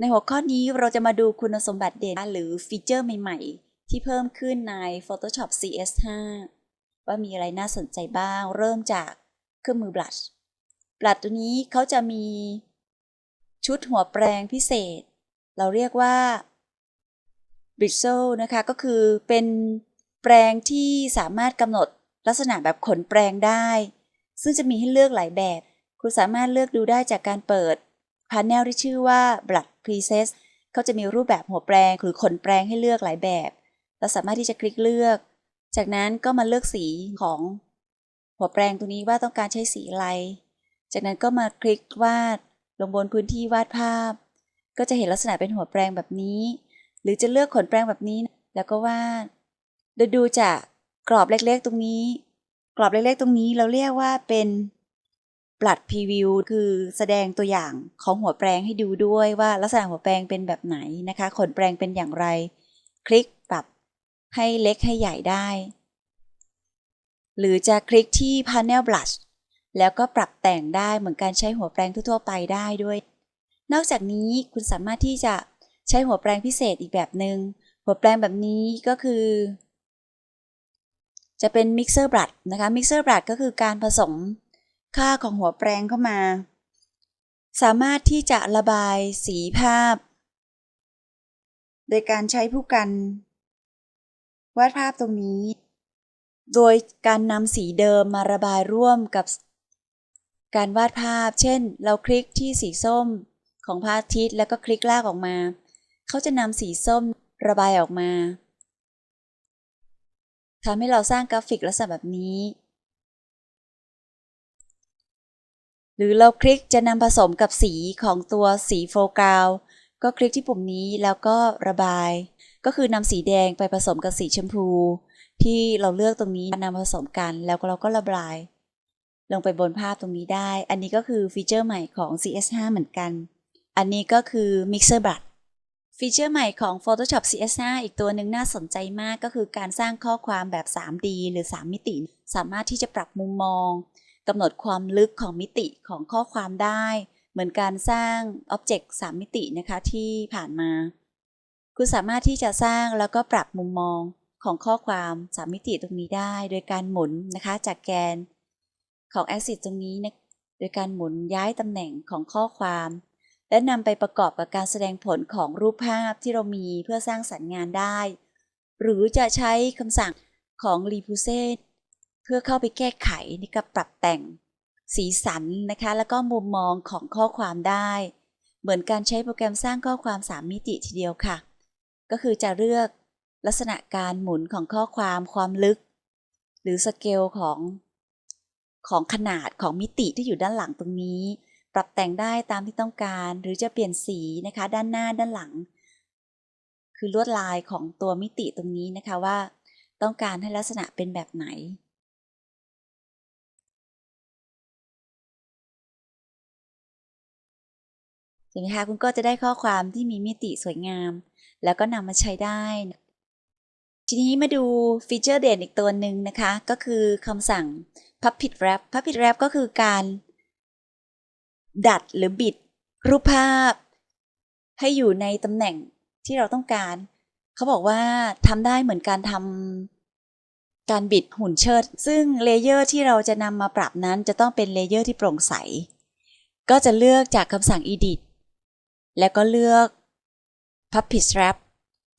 ในหัวข้อนี้เราจะมาดูคุณสมบัติเด่นหรือฟีเจอร์ใหม่ ๆ ที่เพิ่มขึ้นใน Photoshop CS5 ว่ามีอะไรน่าสนใจบ้าง เริ่มจากเครื่องมือบลัชบลัชตัวนี้เขาจะมีชุดหัวแปรงพิเศษ เราเรียกว่า b r i s t l e นะคะ ก็คือเป็นแปรงที่สามารถกำหนดลักษณะแบบขนแปรงได้ ซึ่งจะมีให้เลือกหลายแบบ คุณสามารถเลือกดูได้จากการเปิดพา n เนลที่ชื่อว่า Blood Preset เขาจะมีรูปแบบหัวแปรงหรือขนแปรงให้เลือกหลายแบบ เราสามารถที่จะคลิกเลือก จากนั้นก็มาเลือกสีของหัวแปรงตัวนี้ว่าต้องการใช้สีอะไร จากนั้นก็มาคลิกวาดลงบนพื้นที่วาดภาพ ก็จะเห็นลักษณะเป็นหัวแปรงแบบนี้ หรือจะเลือกขนแปรงแบบนี้ แล้วก็วาดโดยดูจากกรอบเล็กๆ ตรงนี้ กรอบเล็กๆ ตรงนี้เราเรียกว่าเป็น blood preview คือแสดงตัวอย่างของหัวแปรงให้ดูด้วยว่าลักษณะหัวแปรงเป็นแบบไหนนะคะ ขนแปรงเป็นอย่างไร คลิกปรับให้เล็กให้ใหญ่ได้ หรือจะคลิกที่ panel brush แล้วก็ปรับแต่งได้เหมือนการใช้หัวแปรงทั่วๆไปได้ด้วย นอกจากนี้คุณสามารถที่จะใช้หัวแปรงพิเศษอีกแบบหนึง่งหัวแปรงแบบนี้ก็คือ จะเป็น mixer brush นะคะ mixer brush ก็คือการผสม ค่าของหัวแปรงเข้ามา สามารถที่จะระบายสีภาพ โดยการใช้ผู้กัน วาดภาพตรงนี้ โดยการนำสีเดิมมาระบายร่วมกับ การวาดภาพ เช่น เราคลิกที่สีส้มของพระอาทิตย์แล้วก็คลิกลากออกมา เขาจะนำสีส้มระบายออกมาทำให้เราสร้างกราฟิกลักษณะแบบนี้ หรือเราคลิกจะนำผสมกับสีของตัวสีโฟกัสก็คลิกที่ปุ่มนี้แล้วก็ระบาย ก็คือนำสีแดงไปผสมกับสีชมพู ที่เราเลือกตรงนี้นำผสมกันแล้วเราก็ระบาย ลงไปบนภาพตรงนี้ได้ อันนี้ก็คือฟีเจอร์ใหม่ของ CS5 เหมือนกัน อันนี้ก็คือ Mixer Brush ฟีเจอร์ใหม่ของ Photoshop CS5 อีกตัวหนึ่งน่าสนใจมากก็คือการสร้างข้อความแบบ 3D หรือ 3 มิติ สามารถที่จะปรับมุมมอง กำหนดความลึกของมิติของข้อความได้ เหมือนการสร้าง Object 3มิตินะคะที่ผ่านมา คุณสามารถที่จะสร้างแล้วก็ปรับมุมมองของข้อความ3มิติตรงนี้ได้ โดยการหมุนนะคะจากแกนของ Axis ตรงนี้นะโดยการหมุนย้ายตำแหน่งของข้อความ และนำไปประกอบกับการแสดงผลของรูปภาพที่เรามีเพื่อสร้างสรรค์งานได้ หรือจะใช้คำสั่งของ r e p u s e เพื่อเข้าไปแก้ไขในการปรับแต่ง สีสันนะคะ แล้วก็มุมมองของข้อความได้ เหมือนการใช้โปรแกรมสร้างข้อความ 3 มิติทีเดียวค่ะ ก็คือจะเลือกลักษณะการหมุนของข้อความความลึก หรือสเกลของของขนาดของมิติที่อยู่ด้านหลังตรงนี้ ปรับแต่งได้ตามที่ต้องการ หรือจะเปลี่ยนสีนะคะ ด้านหน้าด้านหลัง คือลวดลายของตัวมิติตรงนี้นะคะว่า ต้องการให้ลักษณะเป็นแบบไหน เห็นไหมคะคุณก็จะได้ข้อความที่มีมิติสวยงาม แล้วก็นำมาใช้ได้ ทีนี้มาดูฟีเจอร์เด่นอีกตัวหนึ่งนะคะ ก็คือคำสั่ง Puppet Wrap Puppet Wrap ก็คือการดัดหรือบิดรูปภาพ ให้อยู่ในตำแหน่งที่เราต้องการ เขาบอกว่าทำได้เหมือนการทำการบิดหุ่นเชิด ซึ่งเลเยอร์ที่เราจะนำมาปรับนั้นจะต้องเป็นเลเยอร์ที่โปร่งใส ก็จะเลือกจากคำสั่ง Edit แล้วก็เลือก Puppet Wrap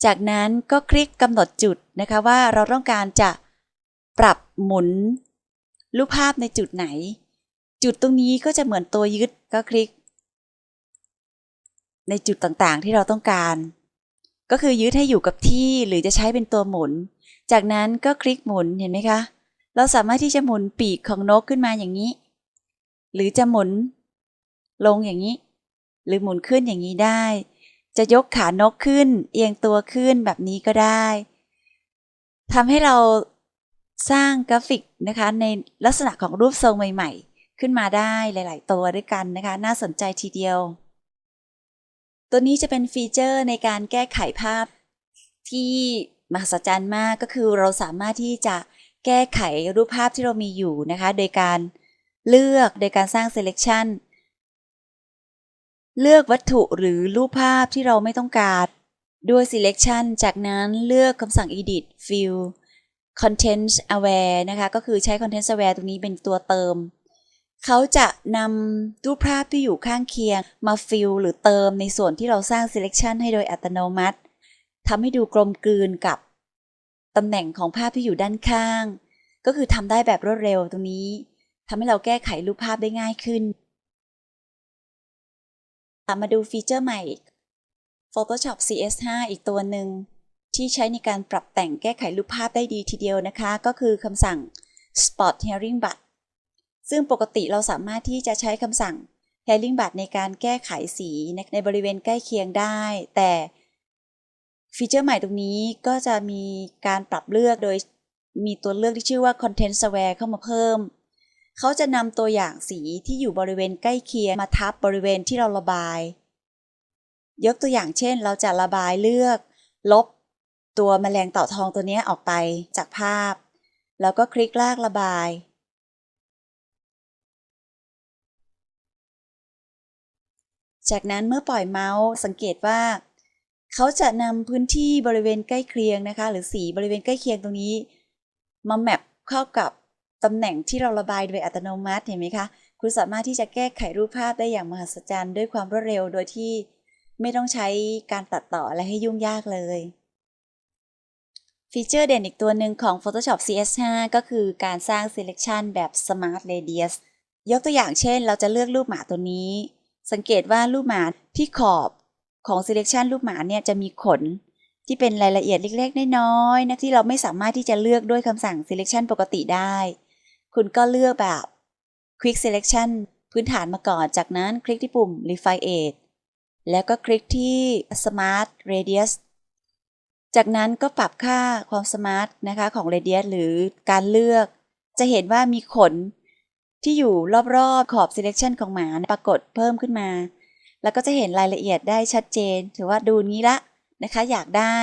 จากนั้นก็คลิกกำหนดจุดนะคะว่าเราต้องการจะปรับหมุน รูปภาพในจุดไหน จุดตรงนี้ก็จะเหมือนตัวยึดก็คลิก ในจุดต่างๆที่เราต้องการ ก็คือยึดให้อยู่กับที่หรือจะใช้เป็นตัวหมุน จากนั้นก็คลิกหมุนเห็นไหมคะ เราสามารถที่จะหมุนปีกของนกขึ้นมาอย่างนี้ หรือจะหมุนลงอย่างนี้ หรือหมุนขึ้นอย่างนี้ได้ จะยกขานกขึ้น เอียงตัวขึ้นแบบนี้ก็ได้ทำให้เราสร้างกราฟิกนะคะ ในลักษณะของรูปทรงใหม่ ๆ ขึ้นมาได้หลาย ๆ ตัวด้วยกันนะคะ น่าสนใจทีเดียว ตัวนี้จะเป็นฟีเจอร์ในการแก้ไขภาพที่มหัศจรรย์มากก็คือเราสามารถที่จะแก้ไขรูปภาพที่เรามีอยู่นะคะ โดยการเลือกโดยการสร้าง selection เลือกวัตถุหรือรูปภาพที่เราไม่ต้องการ ด้วย selection จากนั้นเลือกคำสั่ง edit fill content aware นะคะ ก็คือใช้ content aware ตรงนี้เป็นตัวเติม เขาจะนำรูปภาพที่อยู่ข้างเคียงมา fill หรือเติมในส่วนที่เราสร้าง selection ให้โดยอัตโนมัติทำให้ดูกลมกลืนกับตำแหน่งของภาพที่อยู่ด้านข้าง ก็คือทำได้แบบรวดเร็วตรงนี้ทำให้เราแก้ไขรูปภาพได้ง่ายขึ้น มาดูฟีเจอร์ใหม่ Photoshop CS5 อีกตัวหนึ่ง ที่ใช้ในการปรับแต่งแก้ไขรูปภาพได้ดีทีเดียวนะคะ ก็คือคำสั่ง Spot Hearing Bar ซึ่งปกติเราสามารถที่จะใช้คำสั่ง Hearing Bar ในการแก้ไขสีในบริเวณใกล้เคียงได้ แต่ฟีเจอร์ใหม่ตรงนี้ก็จะมีการปรับเลือกโดยมีตัวเลือกที่ชื่อว่า Content Aware เข้ามาเพิ่ม เขาจะนำตัวอย่างสีที่อยู่บริเวณใกล้เคียงมาทับบริเวณที่เราระบาย ยกตัวอย่างเช่น เราจะระบายเลือก ลบ ตัวแมลงเต่าทองตัวนี้ออกไปจากภาพ แล้วก็คลิกลากระบาย จากนั้นเมื่อปล่อยเมาส์สังเกตว่า เขาจะนำพื้นที่บริเวณใกล้เคียงนะคะ หรือสีบริเวณใกล้เคียงตรงนี้ มาแมปเข้ากับ ตำแหน่งที่เราระบายโดยอัตโนมัติเห็นไหมคะคุณสามารถที่จะแก้ไขรูปภาพได้อย่างมหัศจรรย์ด้วยความรวดเร็วโดยที่ไม่ต้องใช้การตัดต่ออะไรให้ยุ่งยากเลย ฟีเจอร์เด่นอีกตัวหนึ่งของ Photoshop CS5 ก็คือการสร้าง selection แบบ Smart Radius ยกตัวอย่างเช่น เราจะเลือกรูปหมาตัวนี้ สังเกตว่ารูปหมาที่ขอบของ selection รูปหมาเนี่ยจะมีขน ที่เป็นรายละเอียดเล็กๆ น้อยๆนะที่เราไม่สามารถที่จะเลือกด้วยคำสั่ง selection ปกติได้ คุณก็เลือกแบบ quick selection พื้นฐานมาก่อน จากนั้นคลิกที่ปุ่ม refine edge แล้วก็คลิกที่ smart radius จากนั้นก็ปรับค่าความสมาร์ทนะคะของ radius หรือการเลือก จะเห็นว่ามีขนที่อยู่รอบๆขอบ selection ของหมาปรากฏเพิ่มขึ้นมา แล้วก็จะเห็นรายละเอียดได้ชัดเจน ถือว่าดูงี้ละนะคะ อยากได้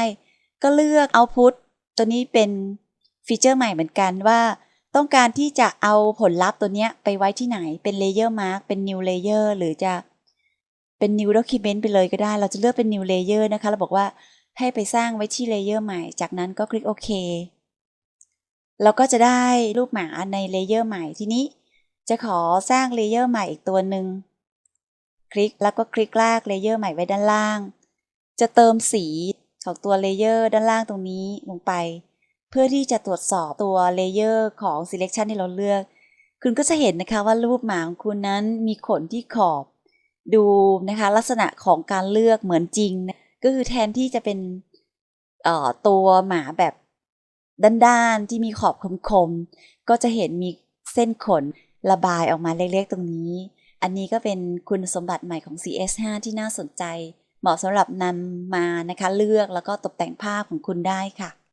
ก็เลือก output ตัวนี้เป็นฟีเจอร์ใหม่เหมือนกันว่า ต้องการที่จะเอาผลลัพธ์ตัวนี้ไปไว้ที่ไหนเป็น layer mark เป็น new layer หรือจะเป็น new document ไปเลยก็ได้ เราจะเลือกเป็น new layer นะคะ เราบอกว่าให้ไปสร้างไว้ที่ layer ใหม่ จากนั้นก็คลิกโอเคเราก็จะได้รูปหมาใน layer ใหม่ทีนี้ จะขอสร้าง layer ใหม่อีกตัวหนึ่งคลิกแล้วก็คลิกลาก layer ใหม่ไว้ด้านล่าง จะเติมสีของตัว layer ด้านล่างตรงนี้ลงไป เพื่อที่จะตรวจสอบตัว layer ของ selection ที่เราเลือก คุณก็จะเห็นนะคะว่ารูปหมาของคุณนั้นมีขนที่ขอบ ดูนะคะลักษณะของการเลือกเหมือนจริงนะก็คือแทนที่จะเป็นตัวหมาแบบด้านๆที่มีขอบคมๆ ก็จะเห็นมีเส้นขนระบายออกมาเล็กๆ ตรงนี้ อันนี้ก็เป็นคุณสมบัติใหม่ของ CS5 ที่น่าสนใจ เหมาะสำหรับนำมานะคะเลือกแล้วก็ตกแต่งภาพของคุณได้ค่ะ